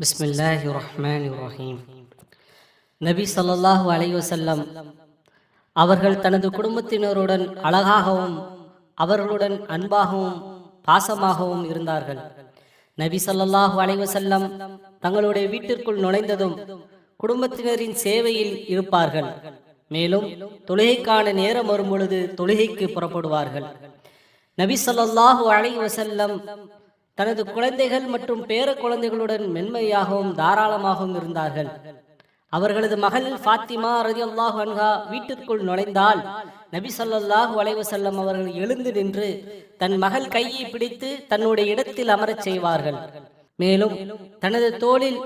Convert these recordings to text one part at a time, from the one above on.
பிஸ்மில்லாஹி ரஹ்மான் ரஹீம் நபி சொல்லாஹு அலைவசல்லம் அவர்கள் தனது குடும்பத்தினருடன் அழகாகவும் அவர்களுடன் அன்பாகவும் பாசமாகவும் இருந்தார்கள். நபி சொல்லாஹு அலைவசல்லம் தங்களுடைய வீட்டிற்குள் நுழைந்ததும் குடும்பத்தினரின் சேவையில் இருப்பார்கள். மேலும் தொழுகைக்கான நேரம் வரும் பொழுது தொழுகைக்கு புறப்படுவார்கள். நபி சொல்லாஹு அலைவசல்லம் தனது குழந்தைகள் மற்றும் பேர குழந்தைகளுடன் மென்மையாகவும் தாராளமாகவும் இருந்தார்கள். அவர்களது மகள் ஃபாத்திமா ரதி அல்லாஹ் அன்ஹா வீட்டிற்குள் நுழைந்தால் நபி ஸல்லல்லாஹு அலைஹி அவர்கள் எழுந்து நின்று தன் மகள் கையை பிடித்து தன்னுடைய இடத்தில் அமரச் செய்வார்கள். மேலும் தனது தோளில்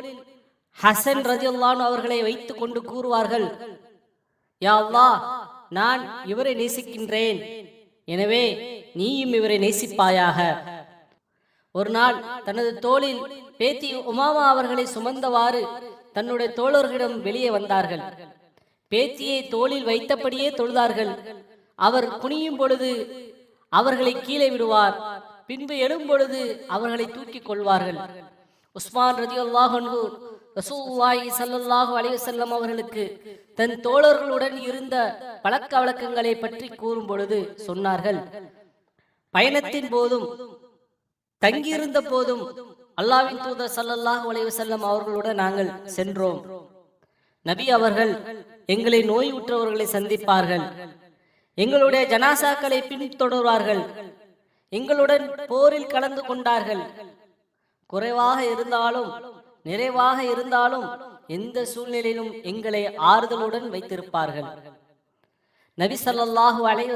ஹசன் ரதியல்லாஹு அவர்களை வைத்துக் கொண்டு கூறுவார்கள் யா அல்லா நான் இவரை நேசிக்கின்றேன். எனவே நீயும் இவரை நேசிப்பாயாக. ஒரு நாள் தனது தோளில் பேத்தி உமாமா அவர்களை சுமந்தவாறு தன்னுடைய தோழர்களிடம் வெளியே வந்தார்கள். பேத்தியை தோளில் வைத்தபடியே தொழுதார்கள். அவர் குனியும் பொழுது அவர்களை கீழே விடுவார். பின்பு எழும்பொழுது அவர்களை தூக்கி கொள்வார்கள். உஸ்மான் ரதி அல்லாஹு ரசூல்லாஹி சல்லல்லாஹு அலைஹி அவர்களுக்கு தன் தோழர்களுடன் இருந்த பழக்க வழக்கங்களை பற்றி கூறும் பொழுது சொன்னார்கள். பயணத்தின் போதும் தங்கியிருந்த போதும் அல்லாவின் தூதர் சல்லல்லாஹ் உலைவு செல்லம் அவர்களுடன் நாங்கள் சென்றோம். நபி அவர்கள் எங்களை நோய் உற்றவர்களை சந்திப்பார்கள். எங்களுடைய ஜனாசாக்களை பின்தொடர்வார்கள். எங்களுடன் போரில் கலந்து கொண்டார்கள். குறைவாக இருந்தாலும் நிறைவாக இருந்தாலும் எந்த சூழ்நிலையிலும் எங்களை ஆறுதலுடன் வைத்திருப்பார்கள். நபி ஸல்லல்லாஹு அலைஹி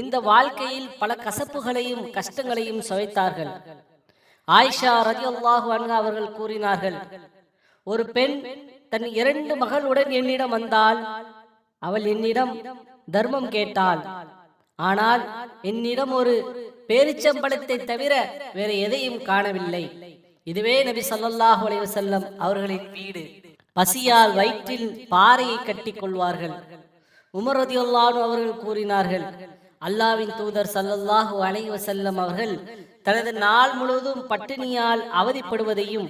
இந்த வாழ்க்கையில் பல கசப்புகளையும் கஷ்டங்களையும் சுவைத்தார்கள். ஆயிஷா ரதியல்லாஹு அன்ஹா அவர்கள் கூறினார்கள் ஒரு பெண் தன் இரண்டு மகளுடன் என்னிடம் வந்தால் அவள் என்னிடம் தர்மம் கேட்டாள். ஆனால் என்னிடம் ஒரு பேரிச்சம்பளத்தை தவிர வேற எதையும் காணவில்லை. இதுவே நபி ஸல்லல்லாஹு அலைவசல்லம் அவர்களின் வீடு. பசியால் வயிற்றில் பாறையை கட்டி கொள்வார்கள். உமர் அவர்கள் கூறினார்கள் அல்லாவின் தூதர் சல்லல்லாஹு அலைஹி செல்லம் அவர்கள் தனது நாள் முழுவதும் பட்டினியால் அவதிப்படுவதையும்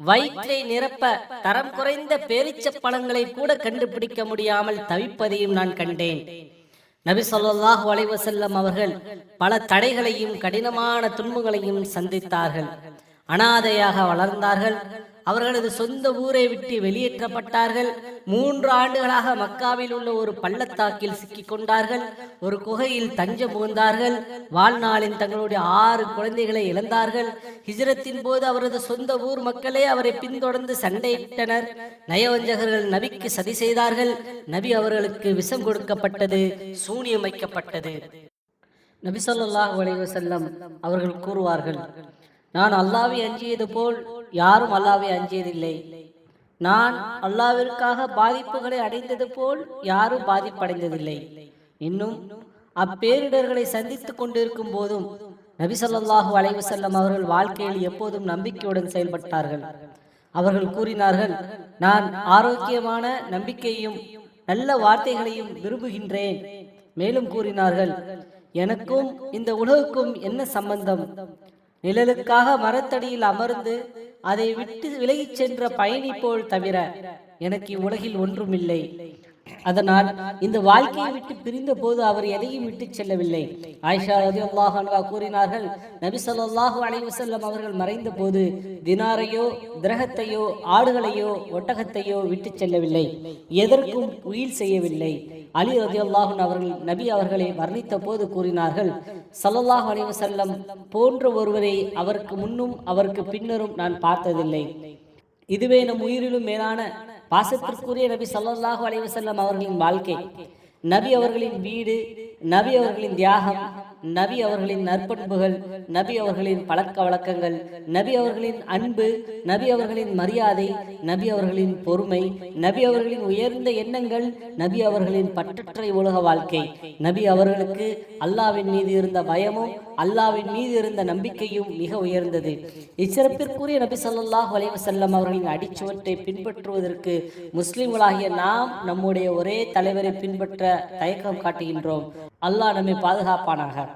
வயிற்றை நிரப்ப தரம் குறைந்த பேரிச்ச பழங்களை கூட கண்டுபிடிக்க முடியாமல் தவிப்பதையும் நான் கண்டேன். நபி சொல்லாஹு அலைஹி அவர்கள் பல தடைகளையும் கடினமான துன்பங்களையும் சந்தித்தார்கள். அனாதையாக வளர்ந்தார்கள். அவர்களது சொந்த ஊரை விட்டு வெளியேற்றப்பட்டார்கள். மூன்று ஆண்டுகளாக மக்காவில் உள்ள ஒரு பள்ளத்தாக்கில் சிக்கிக் கொண்டார்கள். ஒரு குகையில் தஞ்சம் புகுந்தார்கள். வாழ்நாளின் தங்களுடைய ஆறு குழந்தைகளை இழந்தார்கள். ஹிஜரத்தின் போது அவரது சொந்த ஊர் மக்களே அவரை பின்தொடர்ந்து சண்டையிட்டனர். நயவஞ்சகர்கள் நபிக்கு சதி செய்தார்கள். நபி அவர்களுக்கு விஷம் கொடுக்கப்பட்டது சூனியம் வைக்கப்பட்டது. நபி ஸல்லல்லாஹு அலைஹி அவர்கள் கூறுவார்கள் நான் அல்லாவை அஞ்சியது போல் யாரும் அல்லாவை அஞ்சியதில்லை. நான் அல்லாவிற்காக பாதிப்புகளை அடைந்தது போல் யாரும் பாதிப்படைந்ததில்லை. இன்னும் அப்பேரிடர்களை சந்தித்துக் கொண்டிருக்கும் போதும் நபிசல்லாஹு ஸல்லல்லாஹு அலைஹி அவர்கள் வாழ்க்கையில் எப்போதும் நம்பிக்கையுடன் செயல்பட்டார்கள். அவர்கள் கூறினார்கள் நான் ஆரோக்கியமான நம்பிக்கையும் நல்ல வார்த்தைகளையும் விரும்புகின்றேன். மேலும் கூறினார்கள் எனக்கும் இந்த உலகுக்கும் என்ன சம்பந்தம்? நிழலுக்காக மரத்தடியில் அமர்ந்து அதை விட்டு விலகிச் சென்ற பயணி போல் தவிர எனக்கு இவ்வுலகில் ஒன்றுமில்லை. அதனால் இந்த வாழ்க்கையை விட்டு பிரிந்த போது அவர் எதையும் விட்டு செல்லவில்லை. ஆயிஷா ரதி அல்லாஹா கூறினார்கள் நபி சொல்லாஹு அலைவசல்லம் அவர்கள் மறைந்த போது தினாரையோ திரகத்தையோ ஆடுகளையோ ஒட்டகத்தையோ விட்டு செல்லவில்லை. எதற்கும் உயிர் செய்யவில்லை. அலி ரதி அல்லாஹன் அவர்கள் நபி அவர்களை வர்ணித்த போது கூறினார்கள் சல்லல்லாஹ் அலைவசல்லம் போன்ற ஒருவரை அவருக்கு முன்னும் அவருக்கு பின்னரும் நான் பார்த்ததில்லை. இதுவே நம் உயிரிலும் மேலான பாசத்திற்குரிய நபி சல்லாஹூ அலைவசல்லம் அவர்களின் வாழ்க்கை நபி அவர்களின் வீடு நபி அவர்களின் தியாகம் நபி அவர்களின் நற்பண்புகள் நபி அவர்களின் பழக்க வழக்கங்கள் நபி அவர்களின் அன்பு நபி அவர்களின் மரியாதை நபி அவர்களின் பொறுமை நபி அவர்களின் உயர்ந்த எண்ணங்கள் நபி அவர்களின் பற்றற்றை உலக வாழ்க்கை. நபி அவர்களுக்கு அல்லாவின் மீது இருந்த பயமும் அல்லாவின் மீது இருந்த நம்பிக்கையும் மிக உயர்ந்தது. இச்சிறப்பிற்குரிய நபி சொல்லாஹ் வலைவசல்லம் அவர்களின் அடிச்சுவற்றை பின்பற்றுவதற்கு முஸ்லிம்களாகிய நாம் நம்முடைய ஒரே தலைவரை பின்பற்ற தயக்கம் காட்டுகின்றோம். அல்லாஹ் நம்மை பாதுகாப்பானாக.